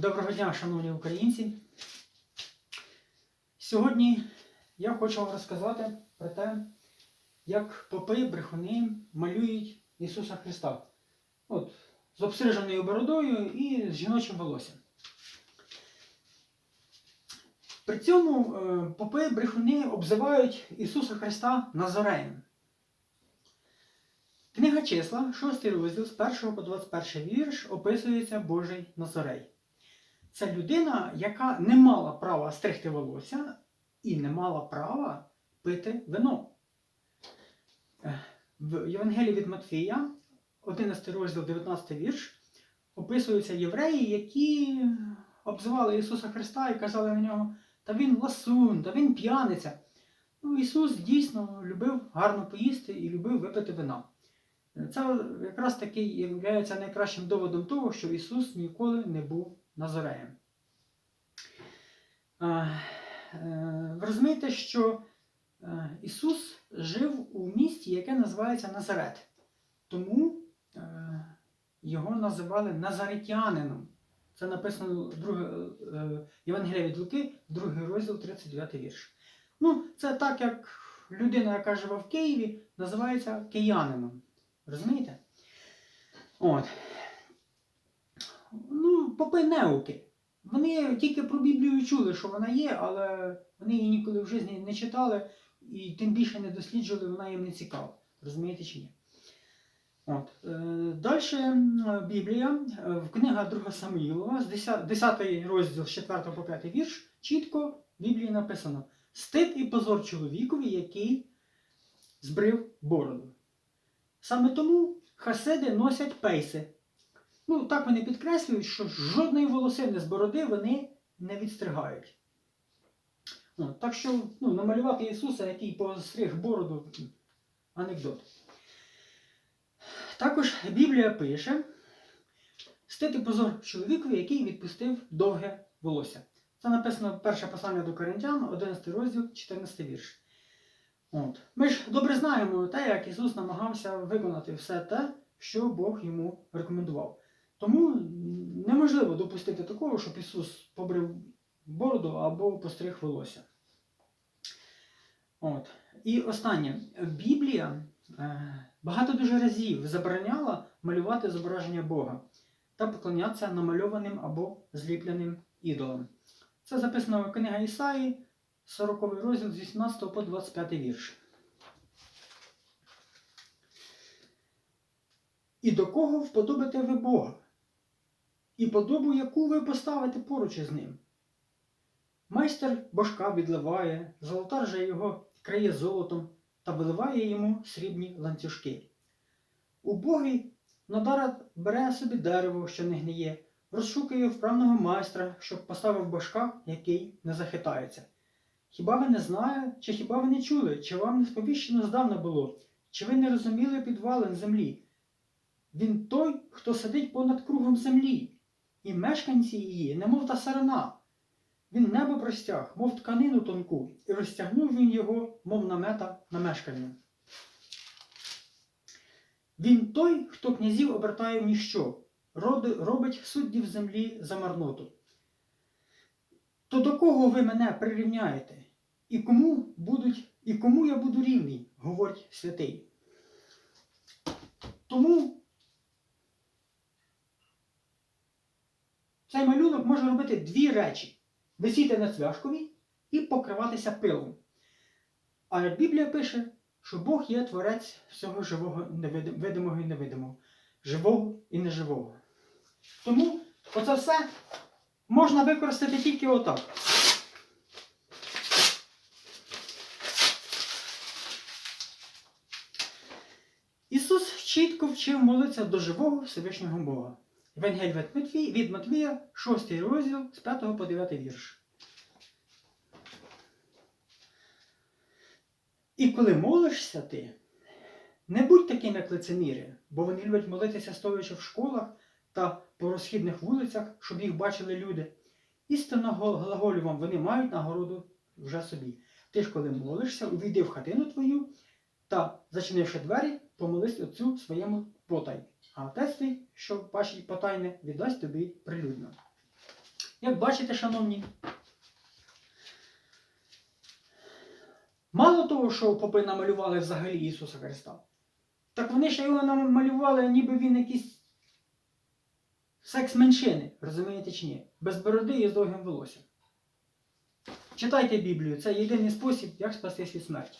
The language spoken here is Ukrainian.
Доброго дня, шановні українці. Сьогодні я хочу вам розказати про те, як попи, брехуни малюють Ісуса Христа. От, з обстриженою бородою і з жіночим волоссям. При цьому е, попи, брехуни обзивають Ісуса Христа Назареєм. Книга числа, 6 розділ з 1 по 21 вірш, описується Божий Назарей. Це людина, яка не мала права стригти волосся і не мала права пити вино. Е, В Євангелії від Матфія, 11 розділ, 19 вірш, описуються євреї, які обзивали Ісуса Христа і казали на нього, та він ласун, та він п'яниця. Ну, Ісус дійсно любив гарно поїсти і любив випити вина. Це якраз таки є найкращим доводом того, що Ісус ніколи не був Назареєм. Е, Ви розумієте, що е, Ісус жив у місті, яке називається Назарет. Тому е, його називали Назаретянином. Це написано е, Євангелія від Луки, другий розділ, 39 вірш. Ну, це так, як людина, яка живе в Києві, називається киянином. Розумієте? От. Попи неуки. Вони тільки про Біблію чули, що вона є, але вони її ніколи в житті не читали і тим більше не досліджували, вона їм не цікава. Розумієте чи ні? От. Е, Далі Біблія, е, в книга 2 Самуїлова, з 10, 10 розділ з 4 по 5 вірш, чітко в Біблії написано: Стид і позор чоловікові, який збрив бороду. Саме тому хасиди носять пейси. Ну, так вони підкреслюють, що жодної волосини з бороди вони не відстригають. Ну, так що ну, намалювати Ісуса, який постриг бороду, анекдот. Також Біблія пише стити позор чоловікові, який відпустив довге волосся. Це написано перше послання до Коринтян, 11 розділ, 14 вірш. От. Ми ж добре знаємо те, як Ісус намагався виконати все те, що Бог йому рекомендував. Тому неможливо допустити такого, щоб Ісус побрив бороду або постриг волосся. От. І останнє. Біблія е, багато дуже разів забороняла малювати зображення Бога та поклонятися намальованим або зліпленим ідолам. Це записано книга Ісаї, 40 розділ з 18 по 25 вірш. І до кого вподобите ви Бога? І подобу, яку ви поставите поруч із ним. Майстер божка відливає, золотар же його крає золотом та виливає йому срібні ланцюжки. Убогий надара бере собі дерево, що не гниє, розшукує вправного майстра, щоб поставив божка, який не захитається. Хіба ви не знаєте, чи хіба ви не чули, чи вам не сповіщено здавна було, чи ви не розуміли підвалин землі? Він той, хто сидить понад кругом землі, і мешканці її, немов та сарана. Він небо простяг, мов тканину тонку, і розтягнув він його, мов намета на мешкання. Він той, хто князів обертає в ніщо, робить суддів землі за марноту. То до кого ви мене прирівняєте? І кому будуть, і кому я буду рівний, говорить святий. Тому цей малюнок може робити дві речі: висіти на цвяшкові і покриватися пилом. А Біблія пише, що Бог є творець всього живого, видимого і невидимого, живого і неживого. Тому оце все можна використати тільки отак. Ісус чітко вчив молитися до живого Всевишнього Бога. Евангелій від Матвія, від Матвія, 6 розділ з 5 по 9 вірш. І коли молишся ти, не будь таким, як лицеміри, бо вони люблять молитися стоячи в школах та по розхідних вулицях, щоб їх бачили люди. Істинно гла- глаголю вам, вони мають нагороду вже собі. Ти ж, коли молишся, увійди в хатину твою та, зачинивши двері, помолись отцю своєму потай. А отець що бачить потайне, віддасть тобі прилюдно. Як бачите, шановні, мало того, що попи намалювали взагалі Ісуса Христа, так вони ще його намалювали, ніби він якийсь секс меншини, розумієте чи ні? Без бороди і з довгим волоссям. Читайте Біблію, це єдиний спосіб, як спастись від смерті.